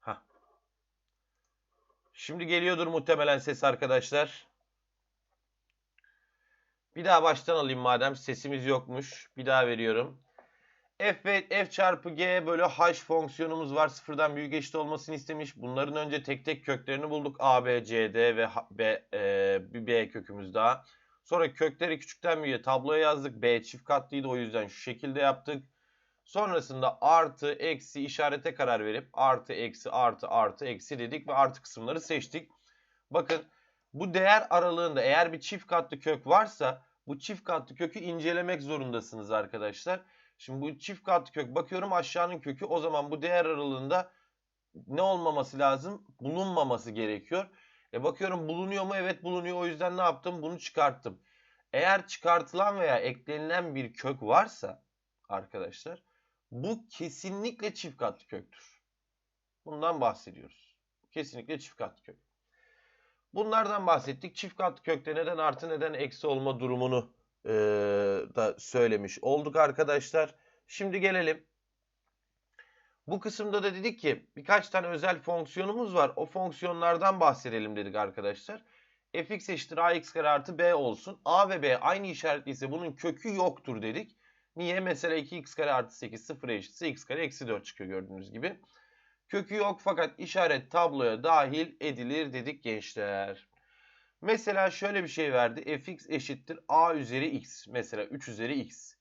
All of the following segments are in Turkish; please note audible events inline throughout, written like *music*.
Hah. Şimdi geliyordur muhtemelen ses arkadaşlar. Bir daha baştan alayım madem sesimiz yokmuş. Bir daha veriyorum. F ve F çarpı G bölü H fonksiyonumuz var. Sıfırdan büyük eşit olmasını istemiş. Bunların önce tek tek köklerini bulduk. A, B, C, D ve H, B, e, bir B kökümüz daha. Sonra kökleri küçükten büyüğe tabloya yazdık. B çift katlıydı o yüzden şu şekilde yaptık. Sonrasında artı, eksi işarete karar verip artı, eksi, artı, artı, eksi dedik ve artı kısımları seçtik. Bakın bu değer aralığında eğer bir çift katlı kök varsa bu çift katlı kökü incelemek zorundasınız arkadaşlar. Şimdi bu çift katlı kök bakıyorum aşağının kökü o zaman bu değer aralığında ne olmaması lazım? Bulunmaması gerekiyor. E bakıyorum bulunuyor mu? Evet bulunuyor. O yüzden ne yaptım? Bunu çıkarttım. Eğer çıkartılan veya eklenilen bir kök varsa arkadaşlar bu kesinlikle çift katlı köktür. Bundan bahsediyoruz. Kesinlikle çift katlı kök. Bunlardan bahsettik. Çift katlı kökte neden artı neden eksi olma durumunu e, da söylemiş olduk arkadaşlar. Şimdi gelelim. Bu kısımda da dedik ki birkaç tane özel fonksiyonumuz var. O fonksiyonlardan bahsedelim dedik arkadaşlar. fx eşittir ax kare artı b olsun. a ve b aynı işaretliyse bunun kökü yoktur dedik. Niye? Mesela 2x kare artı 8 sıfıra eşitse x kare eksi 4 çıkıyor gördüğünüz gibi. Kökü yok fakat işaret tabloya dahil edilir dedik gençler. Mesela şöyle bir şey verdi. fx eşittir a üzeri x. Mesela 3 üzeri x.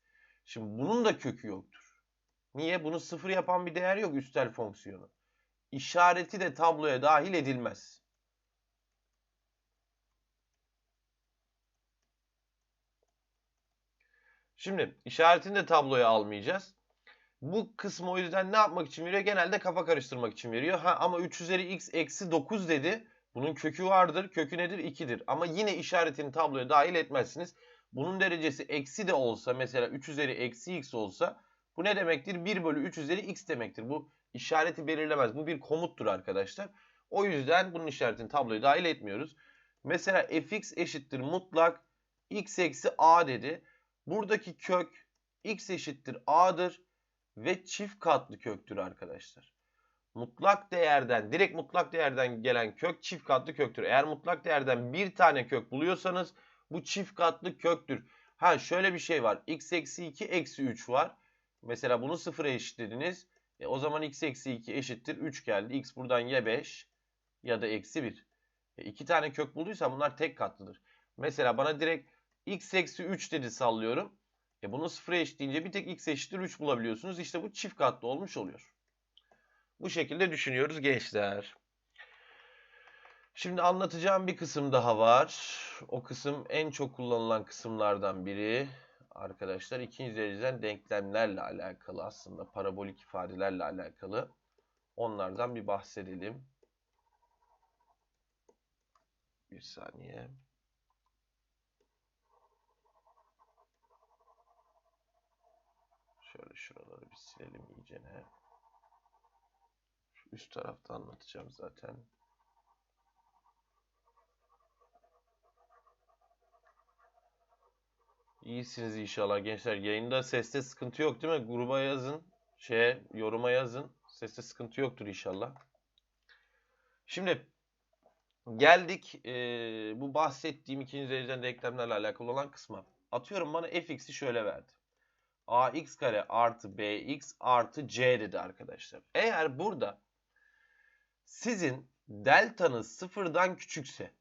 Şimdi bunun da kökü yoktur. Niye? Bunu sıfır yapan bir değer yok üstel fonksiyonu. İşareti de tabloya dahil edilmez. Şimdi işaretini de tabloya almayacağız. Bu kısmı o yüzden ne yapmak için veriyor? Genelde kafa karıştırmak için veriyor. Ha ama 3 üzeri x eksi 9 dedi. Bunun kökü vardır. Kökü nedir? 2'dir. Ama yine işaretini tabloya dahil etmezsiniz. Bunun derecesi eksi de olsa mesela 3 üzeri eksi x olsa bu ne demektir? 1 bölü 3 üzeri x demektir. Bu işareti belirlemez. Bu bir komuttur arkadaşlar. O yüzden bunun işaretini tabloya dahil etmiyoruz. Mesela fx eşittir mutlak x eksi a dedi. Buradaki kök x eşittir a'dır ve çift katlı köktür arkadaşlar. Mutlak değerden, direkt mutlak değerden gelen kök çift katlı köktür. Eğer mutlak değerden bir tane kök buluyorsanız bu çift katlı köktür. Ha şöyle bir şey var. x eksi 2 eksi 3 var. Mesela bunu sıfıra eşitlediniz. E, o zaman x eksi 2 eşittir 3 geldi. x buradan ya 5 ya da eksi 1. E, iki tane kök bulduysam bunlar tek katlıdır. Mesela bana direkt x eksi 3 dedi sallıyorum. E bunu sıfıra eşitleyince bir tek x eşittir 3 bulabiliyorsunuz. İşte bu çift katlı olmuş oluyor. Bu şekilde düşünüyoruz gençler. Şimdi anlatacağım bir kısım daha var. O kısım en çok kullanılan kısımlardan biri. Arkadaşlar ikinci dereceden denklemlerle alakalı aslında parabolik ifadelerle alakalı. Onlardan bir bahsedelim. Bir saniye. Şöyle şuraları bir silelim iyicene. Üst tarafta anlatacağım zaten. İyisiniz inşallah gençler. Yayında seste sıkıntı yok değil mi? Gruba yazın. Şeye, yoruma yazın. Seste sıkıntı yoktur inşallah. Şimdi geldik e, bu bahsettiğim ikinci dereceden denklemlerle alakalı olan kısma. Atıyorum bana fx'i şöyle verdi. ax kare artı bx artı c dedi arkadaşlar. Eğer burada sizin deltanız sıfırdan küçükse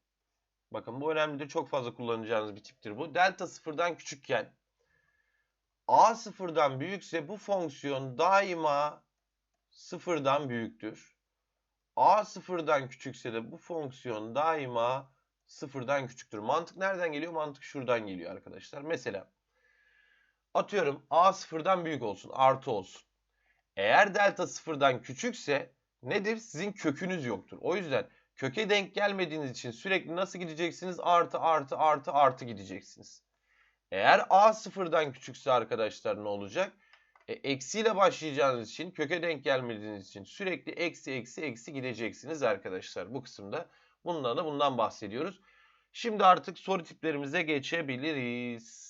Bakın bu önemlidir. Çok fazla kullanacağınız bir tiptir bu. Delta sıfırdan küçükken a sıfırdan büyükse bu fonksiyon daima sıfırdan büyüktür. a sıfırdan küçükse de bu fonksiyon daima sıfırdan küçüktür. Mantık nereden geliyor? Mantık şuradan geliyor arkadaşlar. Mesela atıyorum a sıfırdan büyük olsun, artı olsun. Eğer delta sıfırdan küçükse nedir? Sizin kökünüz yoktur. O yüzden köke denk gelmediğiniz için sürekli nasıl gideceksiniz? Artı artı artı artı gideceksiniz. Eğer a sıfırdan küçükse arkadaşlar ne olacak? E, eksiyle başlayacağınız için, köke denk gelmediğiniz için sürekli eksi eksi eksi gideceksiniz arkadaşlar bu kısımda. Bundan da bundan bahsediyoruz. Şimdi artık soru tiplerimize geçebiliriz.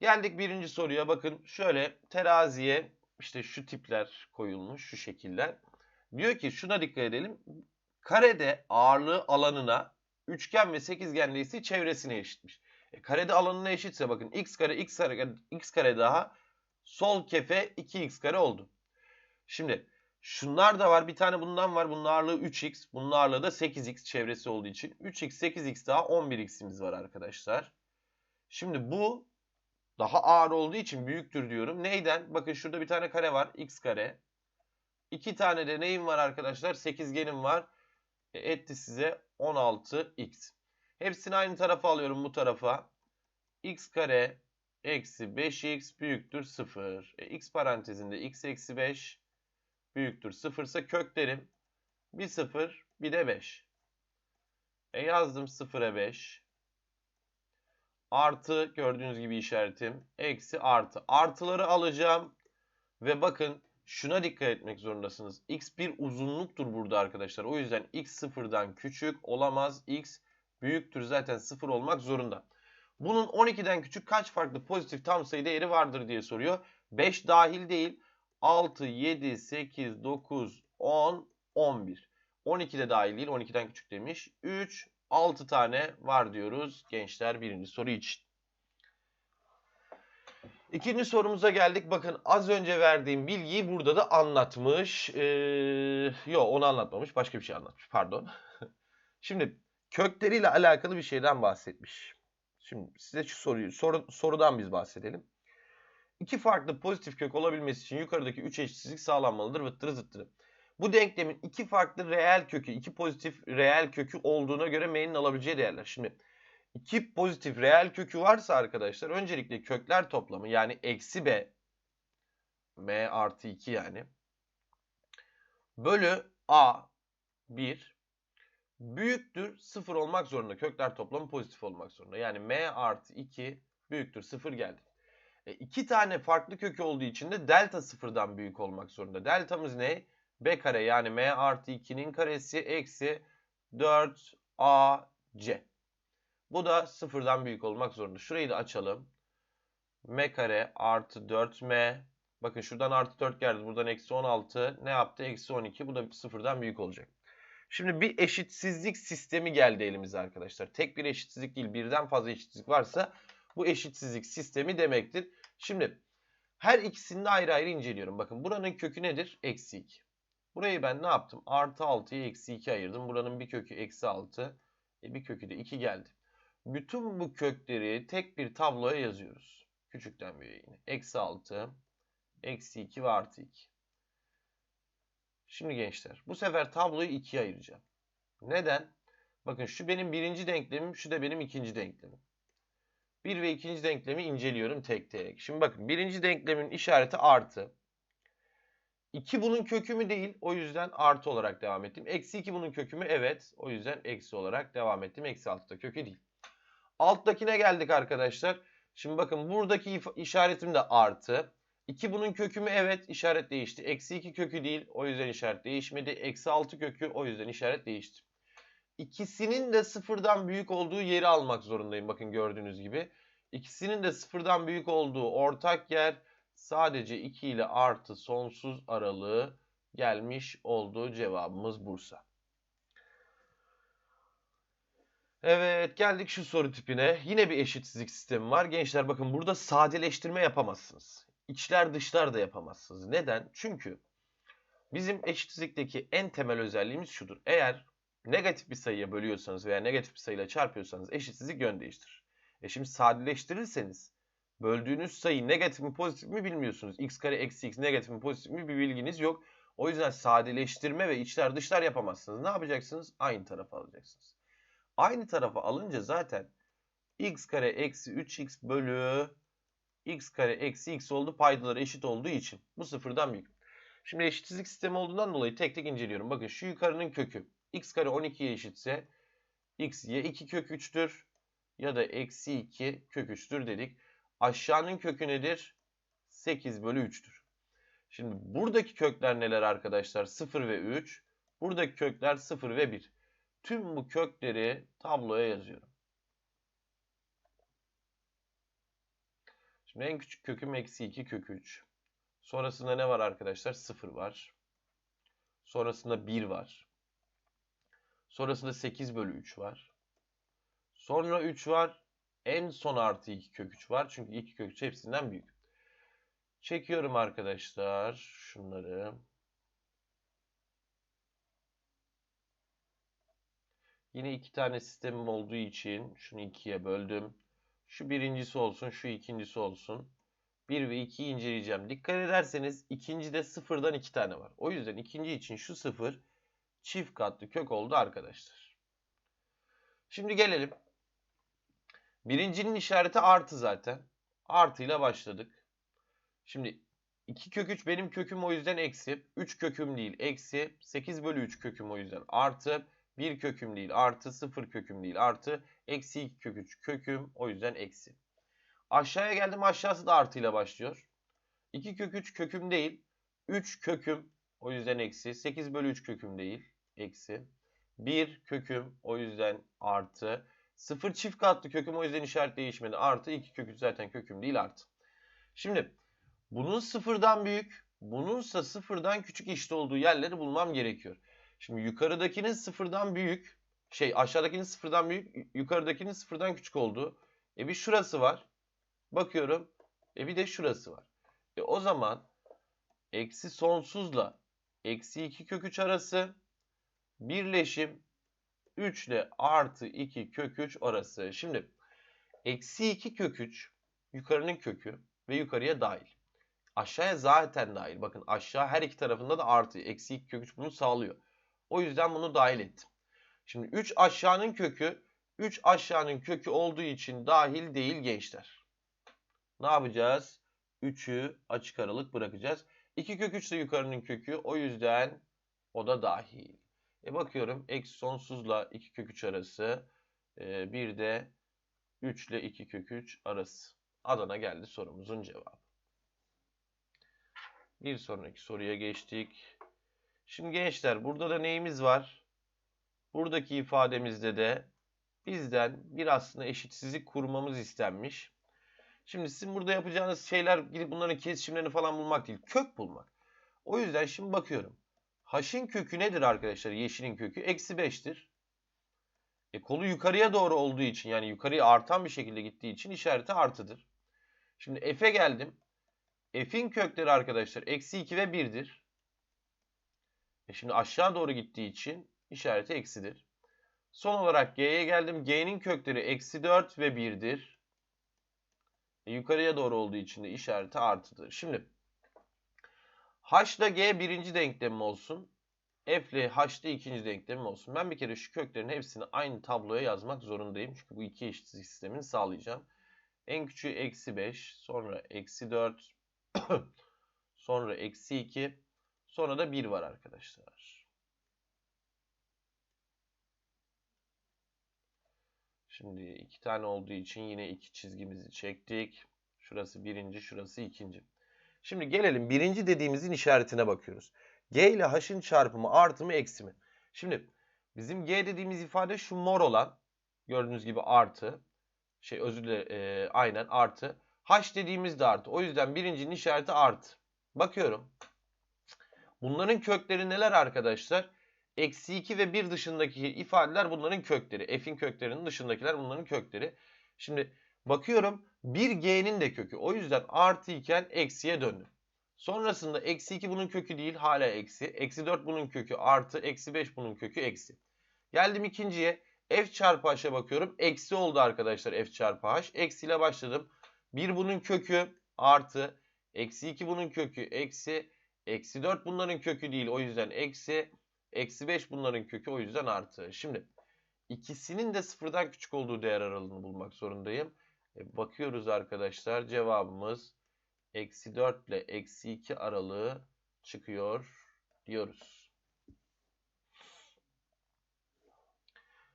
Geldik birinci soruya. Bakın şöyle teraziye işte şu tipler koyulmuş, şu şekiller. Diyor ki şuna dikkat edelim. Karede ağırlığı alanına, üçgen ve sekizgende ise çevresine eşitmiş. E, karede alanına eşitse bakın x kare x kare x kare daha sol kefe 2x kare oldu. Şimdi şunlar da var. Bir tane bundan var. Bunun ağırlığı 3x. Bunun ağırlığı da 8x çevresi olduğu için. 3x 8x daha 11x'imiz var arkadaşlar. Şimdi bu daha ağır olduğu için büyüktür diyorum. Neyden? Bakın şurada bir tane kare var. X kare. İki tane de neyim var arkadaşlar? Sekizgenim var. E, etti size 16x. Hepsini aynı tarafa alıyorum bu tarafa. x kare eksi 5x büyüktür 0. E, x parantezinde x eksi 5 büyüktür 0 ise köklerim bir 0 bir de 5. E yazdım 0'a 5. Artı gördüğünüz gibi işaretim. Eksi artı. Artıları alacağım. Ve bakın şuna dikkat etmek zorundasınız. X bir uzunluktur burada arkadaşlar. O yüzden x sıfırdan küçük olamaz. X büyüktür zaten sıfır olmak zorunda. Bunun 12'den küçük kaç farklı pozitif tam sayı değeri vardır diye soruyor. 5 dahil değil. 6, 7, 8, 9, 10, 11. 12 de dahil değil. 12'den küçük demiş. 3, 6 tane var diyoruz gençler birinci soru için. İkinci sorumuza geldik. Bakın az önce verdiğim bilgiyi burada da anlatmış. Ee, yok onu anlatmamış. Başka bir şey anlatmış. Pardon. *laughs* Şimdi kökleriyle alakalı bir şeyden bahsetmiş. Şimdi size şu soruyu soru, sorudan biz bahsedelim. İki farklı pozitif kök olabilmesi için yukarıdaki üç eşitsizlik sağlanmalıdır. Vıttırı zıttırı. Bu denklemin iki farklı reel kökü, iki pozitif reel kökü olduğuna göre m'nin alabileceği değerler. Şimdi iki pozitif reel kökü varsa arkadaşlar öncelikle kökler toplamı yani eksi b m artı 2 yani bölü a 1 büyüktür 0 olmak zorunda. Kökler toplamı pozitif olmak zorunda. Yani m artı 2 büyüktür 0 geldi. E, iki tane farklı kökü olduğu için de delta sıfırdan büyük olmak zorunda. Deltamız ne? B kare yani m artı 2'nin karesi eksi 4ac. Bu da sıfırdan büyük olmak zorunda. Şurayı da açalım. m kare artı 4m. Bakın şuradan artı 4 geldi. Buradan eksi 16. Ne yaptı? Eksi 12. Bu da sıfırdan büyük olacak. Şimdi bir eşitsizlik sistemi geldi elimize arkadaşlar. Tek bir eşitsizlik değil birden fazla eşitsizlik varsa bu eşitsizlik sistemi demektir. Şimdi her ikisini de ayrı ayrı inceliyorum. Bakın buranın kökü nedir? Eksi 2. Burayı ben ne yaptım? Artı 6'ya eksi 2 ayırdım. Buranın bir kökü eksi 6. E bir kökü de 2 geldi. Bütün bu kökleri tek bir tabloya yazıyoruz. Küçükten büyüğe yine. Eksi 6, eksi 2 ve artı 2. Şimdi gençler bu sefer tabloyu ikiye ayıracağım. Neden? Bakın şu benim birinci denklemim, şu da benim ikinci denklemim. Bir ve ikinci denklemi inceliyorum tek tek. Şimdi bakın birinci denklemin işareti artı. 2 bunun kökü mü değil. O yüzden artı olarak devam ettim. Eksi 2 bunun kökü mü? Evet. O yüzden eksi olarak devam ettim. Eksi 6 da kökü değil. Alttakine geldik arkadaşlar. Şimdi bakın buradaki işaretim de artı. 2 bunun kökü mü? Evet. işaret değişti. Eksi 2 kökü değil. O yüzden işaret değişmedi. Eksi 6 kökü. O yüzden işaret değişti. İkisinin de sıfırdan büyük olduğu yeri almak zorundayım. Bakın gördüğünüz gibi. İkisinin de sıfırdan büyük olduğu ortak yer sadece 2 ile artı sonsuz aralığı gelmiş olduğu cevabımız Bursa. Evet geldik şu soru tipine. Yine bir eşitsizlik sistemi var. Gençler bakın burada sadeleştirme yapamazsınız. İçler dışlar da yapamazsınız. Neden? Çünkü bizim eşitsizlikteki en temel özelliğimiz şudur. Eğer negatif bir sayıya bölüyorsanız veya negatif bir sayıyla çarpıyorsanız eşitsizlik yön değiştirir. E şimdi sadeleştirirseniz böldüğünüz sayı negatif mi pozitif mi bilmiyorsunuz. x kare eksi x negatif mi pozitif mi bir bilginiz yok. O yüzden sadeleştirme ve içler dışlar yapamazsınız. Ne yapacaksınız? Aynı tarafa alacaksınız. Aynı tarafa alınca zaten x kare eksi 3x bölü x kare eksi x oldu. Paydaları eşit olduğu için. Bu sıfırdan büyük. Şimdi eşitsizlik sistemi olduğundan dolayı tek tek inceliyorum. Bakın şu yukarının kökü x kare 12'ye eşitse x ya 2 kök 3'tür ya da eksi 2 kök 3'tür dedik. Aşağının kökü nedir? 8 bölü 3'tür. Şimdi buradaki kökler neler arkadaşlar? 0 ve 3. Buradaki kökler 0 ve 1. Tüm bu kökleri tabloya yazıyorum. Şimdi en küçük köküm eksi 2 kök 3. Sonrasında ne var arkadaşlar? 0 var. Sonrasında 1 var. Sonrasında 8 bölü 3 var. Sonra 3 var. En son artı 2 kök 3 var. Çünkü 2 kök 3 hepsinden büyük. Çekiyorum arkadaşlar şunları. Yine iki tane sistemim olduğu için şunu ikiye böldüm. Şu birincisi olsun, şu ikincisi olsun. 1 ve 2'yi inceleyeceğim. Dikkat ederseniz ikincide sıfırdan iki tane var. O yüzden ikinci için şu sıfır çift katlı kök oldu arkadaşlar. Şimdi gelelim. Birincinin işareti artı zaten. Artıyla başladık. Şimdi 2 kök 3 benim köküm o yüzden eksi. 3 köküm değil eksi. 8 bölü 3 köküm o yüzden artı. 1 köküm değil artı. 0 köküm değil artı. Eksi 2 kök 3 köküm o yüzden eksi. Aşağıya geldim aşağısı da artıyla başlıyor. 2 kök 3 köküm değil. 3 köküm o yüzden eksi. 8 bölü 3 köküm değil. Eksi. 1 köküm o yüzden artı. 0 çift katlı köküm o yüzden işaret değişmedi. Artı 2 kök 3 zaten köküm değil artı. Şimdi bunun sıfırdan büyük, bununsa sıfırdan küçük eşit olduğu yerleri bulmam gerekiyor. Şimdi yukarıdakinin sıfırdan büyük, şey aşağıdakinin sıfırdan büyük, yukarıdakinin sıfırdan küçük olduğu. E bir şurası var. Bakıyorum. E bir de şurası var. E o zaman eksi sonsuzla eksi 2 kök 3 arası birleşim 3 ile artı 2 kök 3 arası. Şimdi eksi 2 kök 3 yukarının kökü ve yukarıya dahil. Aşağıya zaten dahil. Bakın aşağı her iki tarafında da artı. Eksi 2 kök 3 bunu sağlıyor. O yüzden bunu dahil ettim. Şimdi 3 aşağının kökü 3 aşağının kökü olduğu için dahil değil gençler. Ne yapacağız? 3'ü açık aralık bırakacağız. 2 kök 3 de yukarının kökü. O yüzden o da dahil. E bakıyorum eksi sonsuzla 2 kök 3 arası. E, bir de 3 ile 2 kök 3 arası. Adana geldi sorumuzun cevabı. Bir sonraki soruya geçtik. Şimdi gençler burada da neyimiz var? Buradaki ifademizde de bizden bir aslında eşitsizlik kurmamız istenmiş. Şimdi sizin burada yapacağınız şeyler gidip bunların kesişimlerini falan bulmak değil. Kök bulmak. O yüzden şimdi bakıyorum. H'in kökü nedir arkadaşlar? Yeşilin kökü. Eksi 5'tir. E, kolu yukarıya doğru olduğu için yani yukarıya artan bir şekilde gittiği için işareti artıdır. Şimdi f'e geldim. F'in kökleri arkadaşlar eksi 2 ve 1'dir. E şimdi aşağı doğru gittiği için işareti eksidir. Son olarak g'ye geldim. G'nin kökleri eksi 4 ve 1'dir. E yukarıya doğru olduğu için de işareti artıdır. Şimdi h ile g birinci denklemim olsun. F ile h de ikinci denklemim olsun. Ben bir kere şu köklerin hepsini aynı tabloya yazmak zorundayım. Çünkü bu iki eşitsizlik sistemini sağlayacağım. En küçüğü eksi 5, sonra eksi 4, *coughs* sonra eksi 2, sonra da 1 var arkadaşlar. Şimdi iki tane olduğu için yine iki çizgimizi çektik. Şurası birinci, şurası ikinci. Şimdi gelelim birinci dediğimizin işaretine bakıyoruz. G ile H'ın çarpımı artı mı eksi mi? Şimdi bizim G dediğimiz ifade şu mor olan. Gördüğünüz gibi artı. Şey özür dilerim e, aynen artı. H dediğimiz de artı. O yüzden birincinin işareti artı. Bakıyorum. Bunların kökleri neler arkadaşlar? Eksi 2 ve 1 dışındaki ifadeler bunların kökleri. F'in köklerinin dışındakiler bunların kökleri. Şimdi bakıyorum 1G'nin de kökü. O yüzden artı iken eksiye döndüm. Sonrasında eksi 2 bunun kökü değil hala eksi. Eksi 4 bunun kökü artı. Eksi 5 bunun kökü eksi. Geldim ikinciye. F çarpı H'a bakıyorum. Eksi oldu arkadaşlar F çarpı H. Eksiyle başladım. 1 bunun kökü artı. Eksi 2 bunun kökü eksi. Eksi 4 bunların kökü değil. O yüzden eksi. Eksi 5 bunların kökü o yüzden artı. Şimdi ikisinin de sıfırdan küçük olduğu değer aralığını bulmak zorundayım. E, bakıyoruz arkadaşlar cevabımız eksi 4 ile eksi 2 aralığı çıkıyor diyoruz.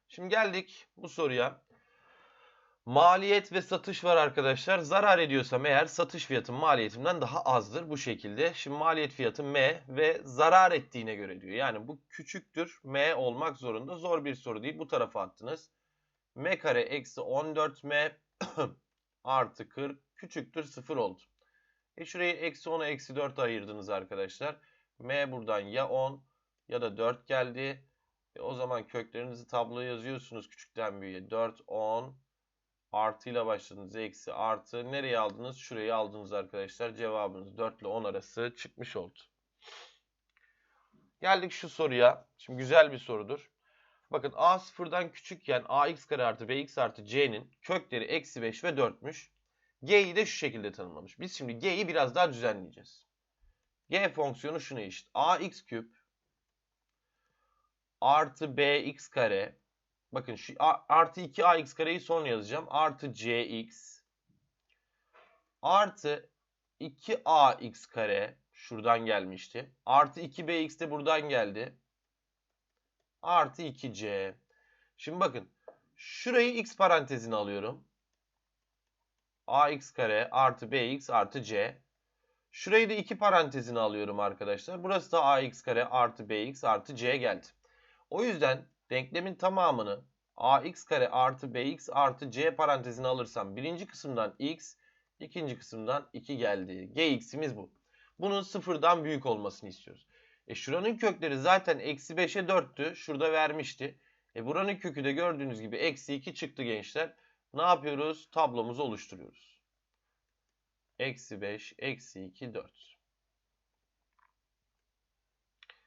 Şimdi geldik bu soruya. Maliyet ve satış var arkadaşlar. Zarar ediyorsam eğer satış fiyatım maliyetimden daha azdır bu şekilde. Şimdi maliyet fiyatı M ve zarar ettiğine göre diyor. Yani bu küçüktür M olmak zorunda. Zor bir soru değil. Bu tarafa attınız. M kare eksi 14M *coughs* artı 40 küçüktür 0 oldu. E şurayı eksi 10'a eksi 4 ayırdınız arkadaşlar. M buradan ya 10 ya da 4 geldi. E o zaman köklerinizi tabloya yazıyorsunuz küçükten büyüğe. 4, 10, artıyla başladınız. Eksi, artı. Nereye aldınız? Şurayı aldınız arkadaşlar. Cevabınız 4 ile 10 arası çıkmış oldu. Geldik şu soruya. Şimdi güzel bir sorudur. Bakın a sıfırdan küçükken ax kare artı bx artı c'nin kökleri eksi 5 ve 4'müş. G'yi de şu şekilde tanımlamış. Biz şimdi G'yi biraz daha düzenleyeceğiz. G fonksiyonu şuna eşit. ax küp artı bx kare. Bakın şu artı 2ax kareyi sonra yazacağım. Artı cx artı 2ax kare şuradan gelmişti. Artı 2bx de buradan geldi. Artı 2c. Şimdi bakın şurayı x parantezine alıyorum. ax kare artı bx artı c. Şurayı da 2 parantezine alıyorum arkadaşlar. Burası da ax kare artı bx artı c geldi. O yüzden denklemin tamamını ax kare artı bx artı c parantezine alırsam birinci kısımdan x, ikinci kısımdan 2 geldi. gx'imiz bu. Bunun sıfırdan büyük olmasını istiyoruz. E şuranın kökleri zaten eksi 5'e 4'tü. Şurada vermişti. E buranın kökü de gördüğünüz gibi eksi 2 çıktı gençler. Ne yapıyoruz? Tablomuzu oluşturuyoruz. Eksi 5, eksi 2, 4.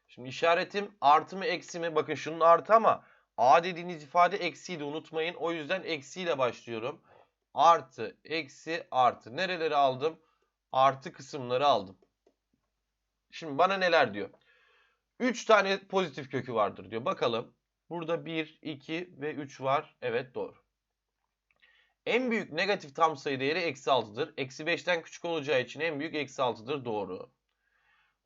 Şimdi işaretim artı mı eksi mi? Bakın şunun artı ama a dediğiniz ifade eksiydi unutmayın. O yüzden eksiyle başlıyorum. Artı, eksi, artı. Nereleri aldım? Artı kısımları aldım. Şimdi bana neler diyor? 3 tane pozitif kökü vardır diyor. Bakalım. Burada 1, 2 ve 3 var. Evet doğru. En büyük negatif tam sayı değeri eksi 6'dır. Eksi 5'ten küçük olacağı için en büyük eksi 6'dır. Doğru.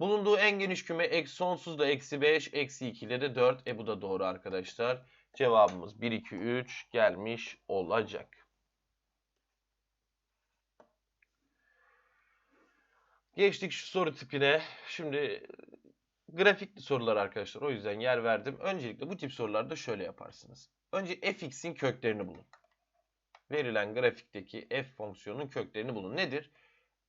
Bulunduğu en geniş küme eksi sonsuz da eksi 5, eksi 2 ile de 4. E bu da doğru arkadaşlar. Cevabımız 1, 2, 3 gelmiş olacak. Geçtik şu soru tipine. Şimdi grafikli sorular arkadaşlar. O yüzden yer verdim. Öncelikle bu tip sorularda şöyle yaparsınız. Önce fx'in köklerini bulun. Verilen grafikteki f fonksiyonunun köklerini bulun. Nedir?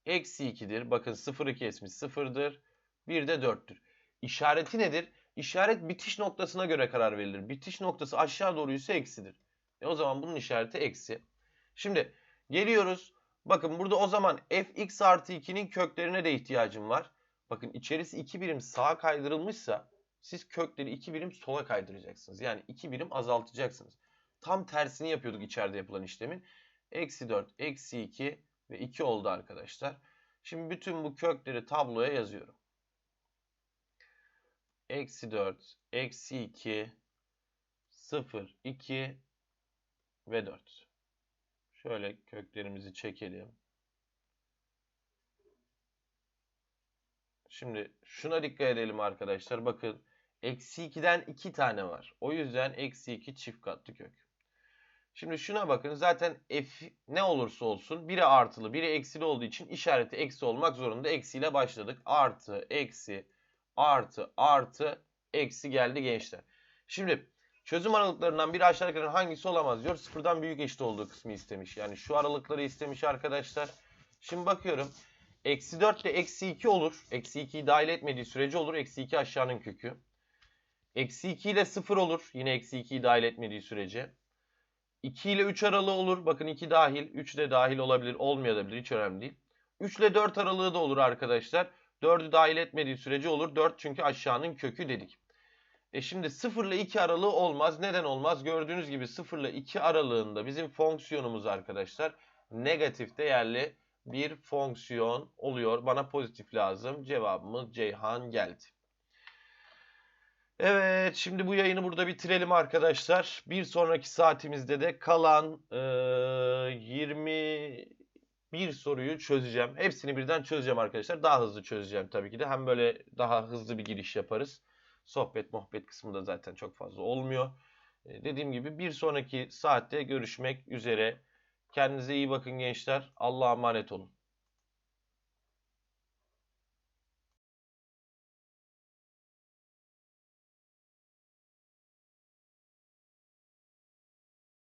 Eksi 2'dir. Bakın 0,2 esmiş 0'dır. Bir de 4'tür. İşareti nedir? İşaret bitiş noktasına göre karar verilir. Bitiş noktası aşağı doğru ise eksidir. E o zaman bunun işareti eksi. Şimdi geliyoruz. Bakın burada o zaman fx artı 2'nin köklerine de ihtiyacım var. Bakın içerisi 2 birim sağa kaydırılmışsa siz kökleri 2 birim sola kaydıracaksınız. Yani 2 birim azaltacaksınız. Tam tersini yapıyorduk içeride yapılan işlemin. Eksi 4, eksi 2 ve 2 oldu arkadaşlar. Şimdi bütün bu kökleri tabloya yazıyorum. Eksi 4, eksi 2, 0, 2 ve 4. Şöyle köklerimizi çekelim. Şimdi şuna dikkat edelim arkadaşlar. Bakın eksi 2'den 2 tane var. O yüzden eksi 2 çift katlı kök. Şimdi şuna bakın. Zaten f ne olursa olsun biri artılı biri eksili olduğu için işareti eksi olmak zorunda. Eksiyle başladık. Artı, eksi, artı, artı, eksi geldi gençler. Şimdi çözüm aralıklarından biri aşağıdakilerin hangisi olamaz diyor. Sıfırdan büyük eşit olduğu kısmı istemiş. Yani şu aralıkları istemiş arkadaşlar. Şimdi bakıyorum. Eksi 4 ile eksi 2 olur. Eksi 2'yi dahil etmediği sürece olur. Eksi 2 aşağının kökü. Eksi 2 ile 0 olur. Yine eksi 2'yi dahil etmediği sürece. 2 ile 3 aralığı olur. Bakın 2 dahil. 3 de dahil olabilir. Olmayabilir. Hiç önemli değil. 3 ile 4 aralığı da olur arkadaşlar. 4'ü dahil etmediği sürece olur. 4 çünkü aşağının kökü dedik. E şimdi 0 ile 2 aralığı olmaz. Neden olmaz? Gördüğünüz gibi 0 ile 2 aralığında bizim fonksiyonumuz arkadaşlar negatif değerli bir fonksiyon oluyor. Bana pozitif lazım. Cevabımız Ceyhan geldi. Evet şimdi bu yayını burada bitirelim arkadaşlar. Bir sonraki saatimizde de kalan e, 21 soruyu çözeceğim. Hepsini birden çözeceğim arkadaşlar. Daha hızlı çözeceğim tabii ki de. Hem böyle daha hızlı bir giriş yaparız. Sohbet muhabbet kısmında zaten çok fazla olmuyor. E, dediğim gibi bir sonraki saatte görüşmek üzere. Kendinize iyi bakın gençler. Allah'a emanet olun.